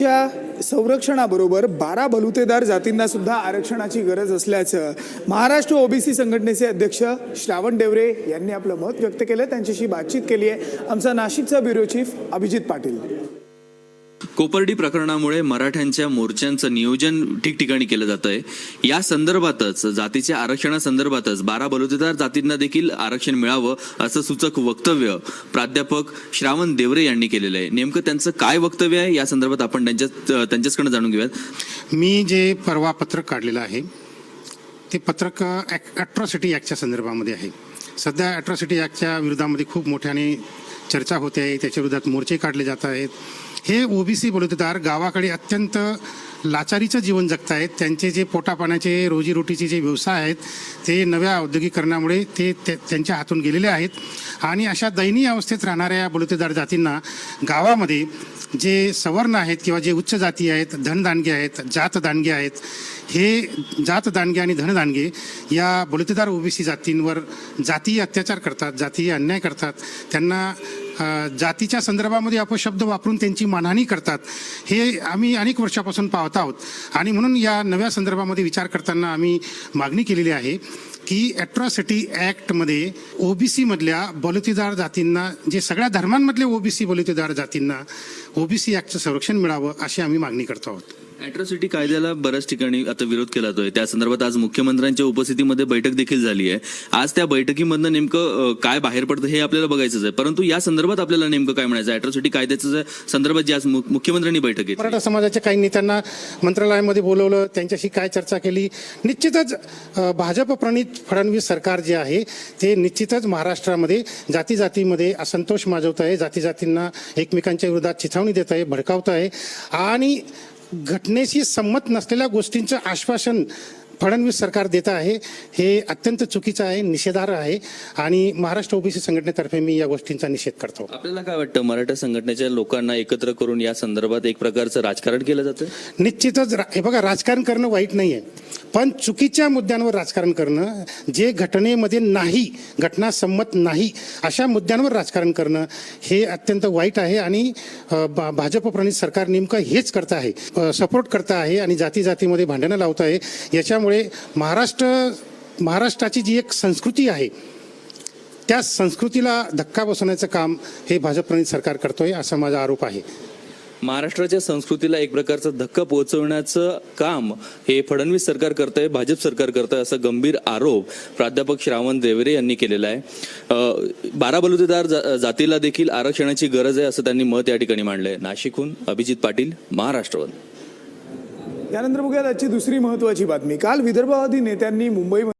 या संरक्षणाबरोबर बारा बलुतेदार जातींना सुद्धा आरक्षणाची गरज असल्याचं महाराष्ट्र ओबीसी संघटनेचे अध्यक्ष श्रावण डेवरे यांनी आपलं मत व्यक्त केलं. त्यांच्याशी बातचीत केली आहे आमचा नाशिकचा ब्युरो चीफ अभिजित पाटील. कोपर्डी प्रकरणामुळे मराठ्यांच्या मोर्चांचं नियोजन ठिकठिकाणी केलं जात आहे या संदर्भातच जातीच्या आरक्षणासंदर्भातच बारा बलुतेदार जातींना देखील आरक्षण मिळावं असं सूचक वक्तव्य प्राध्यापक श्रावण देवरे यांनी केलेलं आहे. नेमकं त्यांचं काय वक्तव्य आहे? या संदर्भात आपण त्यांच्या त्यांच्याचकडनं जाणून घेऊयात. मी जे परवा पत्रक काढलेलं आहे ते पत्रक ॲट्रॉसिटी ॲक्टच्या संदर्भामध्ये आहे. सध्या ॲट्रॉसिटी ॲक्टच्या विरोधामध्ये खूप मोठ्याने चर्चा होते आहे. त्याच्या विरोधात मोर्चे काढले जात आहेत. हे ओबीसी बलुतेदार गावाकडे अत्यंत लाचारीचं जीवन जगतायत. आहेत त्यांचे जे पोटापाण्याचे रोजीरोटीचे जे व्यवसाय आहेत ते नव्या औद्योगिकरणामुळे ते त्यांच्या हातून गेलेले आहेत. आणि अशा दयनीय अवस्थेत राहणाऱ्या बलुतेदार जातींना गावामध्ये जे सवर्ण आहेत किंवा जे उच्च जाती आहेत धनदानगे आहेत जात दानगे आहेत हे जात दानगे आणि धनदानगे या बलुतेदार ओबीसी जातींवर जातीय अत्याचार करतात जातीय अन्याय करतात. त्यांना जातीच्या संदर्भामध्ये अपशब्द वापरून त्यांची मानहानी करतात हे आम्ही अनेक वर्षापासून पाहत आहोत. आणि म्हणून या नव्या संदर्भामध्ये विचार करताना आम्ही मागणी केलेली आहे की ॲट्रॉसिटी ॲक्टमध्ये ओ बी सीमधल्या बलुतेदार जातींना जे सगळ्या धर्मांमधले ओबीसी बलुतेदार जातींना ओबीसी ॲक्टचं संरक्षण मिळावं अशी आम्ही मागणी करतो आहोत. अॅट्रॉसिटी कायद्याला बऱ्याच ठिकाणी आता विरोध केला जातोय त्या संदर्भात आज मुख्यमंत्र्यांच्या उपस्थितीमध्ये बैठक देखील झाली आहे. आज त्या बैठकीमधनं नेमकं काय बाहेर पडतं हे आपल्याला बघायचंच आहे. परंतु या संदर्भात आपल्याला नेमकं काय म्हणायचं अॅट्रॉसिटी कायद्याचं संदर्भात जी आज मु- मुख्यमंत्र्यांनी बैठक घेतली. मराठा समाजाच्या काही नेत्यांना मंत्रालयामध्ये बोलवलं त्यांच्याशी काय चर्चा केली? निश्चितच भाजप प्रणित फडणवीस सरकार जे आहे ते निश्चितच महाराष्ट्रामध्ये जाती जातीमध्ये असंतोष माजवत आहे जाती जातींना एकमेकांच्या विरोधात चिथावणी देत आहे भडकावत आहे आणि घटनेशी संमत नसलेल्या गोष्टींचं आश्वासन फडणवीस सरकार देत आहे हे अत्यंत चुकीचं आहे निषेधार्ह आहे आणि महाराष्ट्र ओबीसी संघटनेतर्फे मी या गोष्टींचा निषेध करतो. आपल्याला काय वाटतं? मराठा संघटनेच्या लोकांना एकत्र करून या संदर्भात एक प्रकारचं राजकारण केलं जातं? निश्चितच हे बघा राजकारण करणं वाईट नाही आहे पण चुकीच्या मुद्द्यांवर राजकारण करणं जे घटनेमध्ये नाही घटना संमत नाही अशा मुद्द्यांवर राजकारण करणं हे अत्यंत वाईट आहे आणि भाजप प्रणित सरकार नेमकं हेच करत आहे. सपोर्ट करत आहे आणि जाती जातीमध्ये भांडणं लावत आहे. याच्यामुळे महाराष्ट्र महाराष्ट्राची जी एक संस्कृती आहे त्या संस्कृतीला धक्का बसवण्याचं काम हे भाजपप्रणित सरकार करतोय असा माझा आरोप आहे. महाराष्ट्राच्या संस्कृतीला एक प्रकारचा धक्का पोहोचवण्याचं काम हे फडणवीस सरकार करतंय भाजप सरकार करतंय असा गंभीर आरोप प्राध्यापक श्रावण देवरे यांनी केलेला आहे. बारा बलुतेदार जा- जातीला देखील आरक्षणाची गरज आहे असं त्यांनी मत या ठिकाणी मांडलंय. नाशिकहून अभिजित पाटील महाराष्ट्रवर यानंतर बघूया आजची दुसरी महत्वाची बातमी. काल विदर्भवादी नेत्यांनी मुंबईमध्ये